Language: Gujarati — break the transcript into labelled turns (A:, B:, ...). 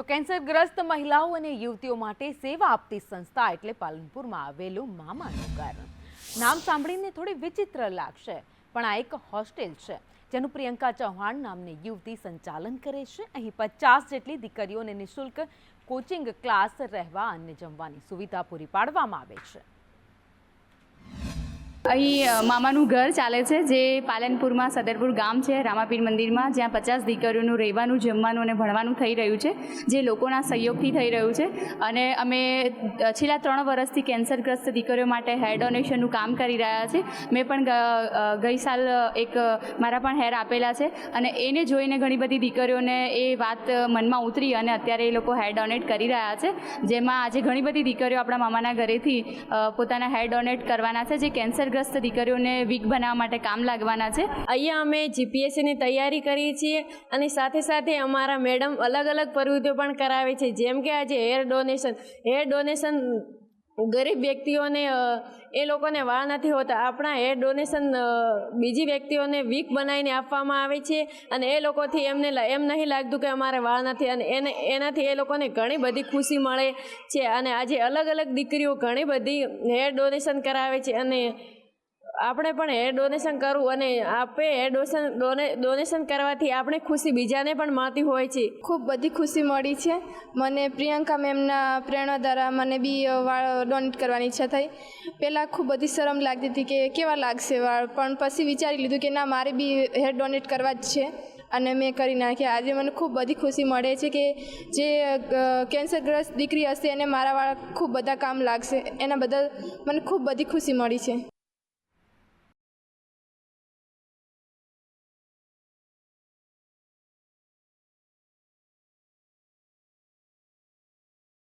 A: તો કેન્સરગ્રસ્ત મહિલાઓ અને યુવતીઓ માટે સેવા આપતી સંસ્થા એટલે પાલનપુરમાં આવેલું મામાનું ઘર. નામ સાંભળીને થોડી વિચિત્ર લાગશે, પણ આ એક હોસ્ટેલ છે, જેનું પ્રિયંકા ચૌહાણ નામની યુવતી સંચાલન કરે છે. અહીં પચાસ જેટલી દીકરીઓને નિઃશુલ્ક કોચિંગ ક્લાસ રહેવા અને જમવાની સુવિધા પૂરી પાડવામાં આવે છે.
B: અહીં મામાનું ઘર ચાલે છે, જે પાલનપુરમાં સદરપુર ગામ છે, રામાપીર મંદિરમાં, જ્યાં પચાસ દીકરીઓનું રહેવાનું, જમવાનું અને ભણવાનું થઈ રહ્યું છે, જે લોકોના સહયોગથી થઈ રહ્યું છે. અને અમે છેલ્લા ત્રણ વર્ષથી કેન્સરગ્રસ્ત દીકરીઓ માટે હેર ડોનેશનનું કામ કરી રહ્યા છે મેં પણ ગઈ સાલ એક મારા પણ હેર આપેલા છે. અને એને જોઈને ઘણી બધી દીકરીઓને એ વાત મનમાં ઉતરી અને અત્યારે એ લોકો હેર ડોનેટ કરી રહ્યા છે. જેમાં આજે ઘણી બધી દીકરીઓ આપણા મામાના ઘરેથી પોતાના હેર ડોનેટ કરવાના છે, જે કેન્સરગ્રસ્ત દીકરીઓને વીક બનાવવા માટે કામ લાગવાના છે.
C: અહીંયા અમે જીપીએસસીની તૈયારી કરીએ છીએ અને સાથે સાથે અમારા મેડમ અલગ અલગ પ્રવૃત્તિઓ પણ કરાવે છે. જેમ કે આજે હેર ડોનેશન હેર ડોનેશન ગરીબ વ્યક્તિઓને એ લોકોને વાળ નથી હોતા. આપણા હેર ડોનેશન બીજી વ્યક્તિઓને વીક બનાવીને આપવામાં આવે છે અને એ લોકોથી એમને એમ નહીં લાગતું કે અમારે વાળ નથી અને એને, એનાથી એ લોકોને ઘણી બધી ખુશી મળે છે. અને આજે અલગ અલગ દીકરીઓ ઘણી બધી હેર ડોનેશન કરાવે છે અને આપણે પણ એ ડોનેશન કરવું અને આપે હેર ડોનેશન ડોનેશન કરવાથી આપણે ખુશી બીજાને પણ મળતી હોય છે.
D: ખૂબ બધી ખુશી મળી છે. મને પ્રિયંકા મેમના પ્રેરણા દ્વારા મને બી વાળ ડોનેટ કરવાની ઈચ્છા થઈ. પહેલાં ખૂબ બધી શરમ લાગતી હતી કે કેવા લાગશે વાળ, પણ પછી વિચારી લીધું કે ના, મારે બી હેર ડોનેટ કરવા જ છે. અને મેં કરી નાખ્યા. આજે મને ખૂબ બધી ખુશી મળે છે કે જે કેન્સરગ્રસ્ત દીકરી હશે એને મારા વાળ ખૂબ બધા કામ લાગશે. એના બદલ મને ખૂબ બધી ખુશી મળી છે.